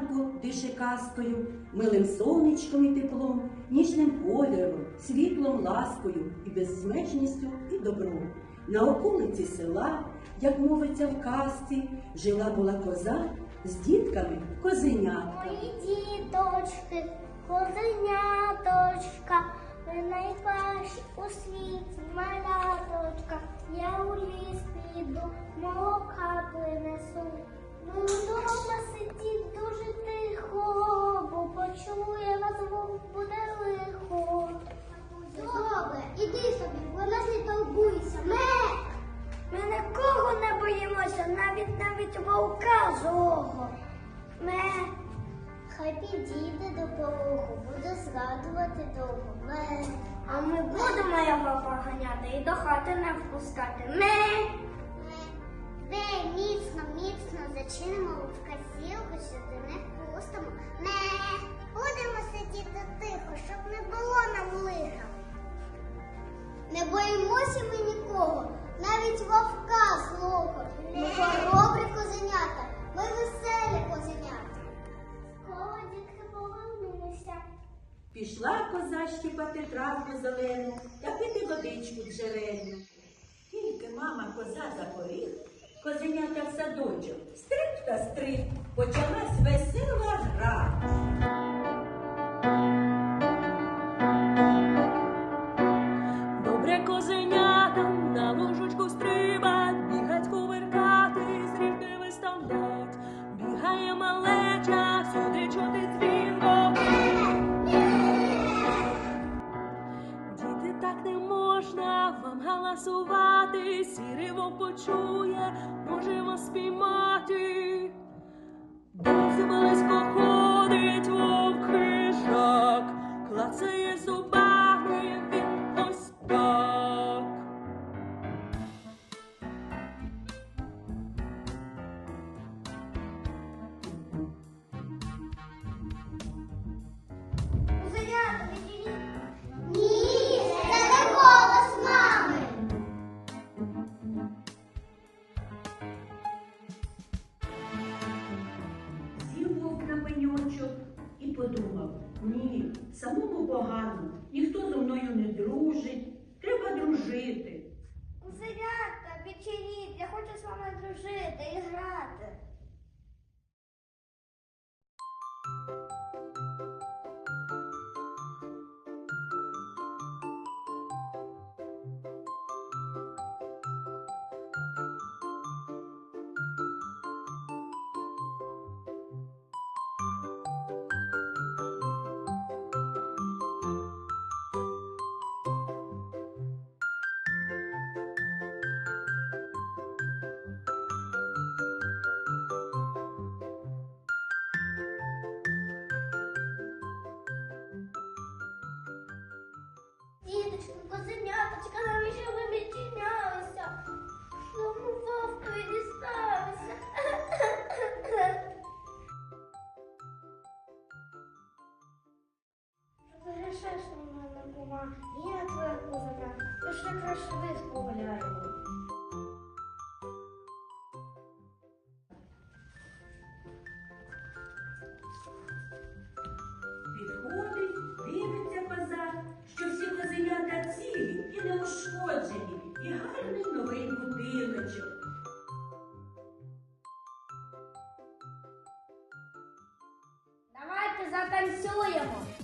ранку дише казкою, милим сонечком і теплом, ніжним подивом, світлом, ласкою і безсмечністю і добром. На околиці села, як мовиться в казці, жила була коза з дітками козенятка. Мої діточки, козеняточка, ви найкращі у світі маляточка. Я у ліс піду, молока принесу. Ну, дуже тихо, бо почує вас буде лихо. Добре, іди собі, вона не. Ме! Ми нікого не боїмося, навіть навіть вовка злого. Ме. Хай підійде до порогу, буде довго. А ми будемо його поганяти і до хати не впускати. Ме. Де міцно, міцно зачинимо в касілку, сюди не пустимо. Не будемо сидіти тихо, щоб не було нам лиха. Не боїмося ми нікого, навіть вовка злого. Ми хоробрі козенята, ми веселі козенята. Скоро дітки повернулися. Пішла коза щипати травку зелену та пити водичку джерельну. Тільки мама коза за поріг, козенята в садочок, стриб та стриб, почалась весела гра. Вам галасувати, сірий вовк почує, можемо спіймати. Самому погано, ніхто зо мною не дружить, треба дружити. Козенятка, відчиніть, я хочу з вами дружити і грати. Мене. Я твоя кузина. Пішли краще вид погуляємо. Підходить, дивиться коза, що всі козенята цілі і неушкоджені, і гарний новий будиночок. Давайте затанцюємо.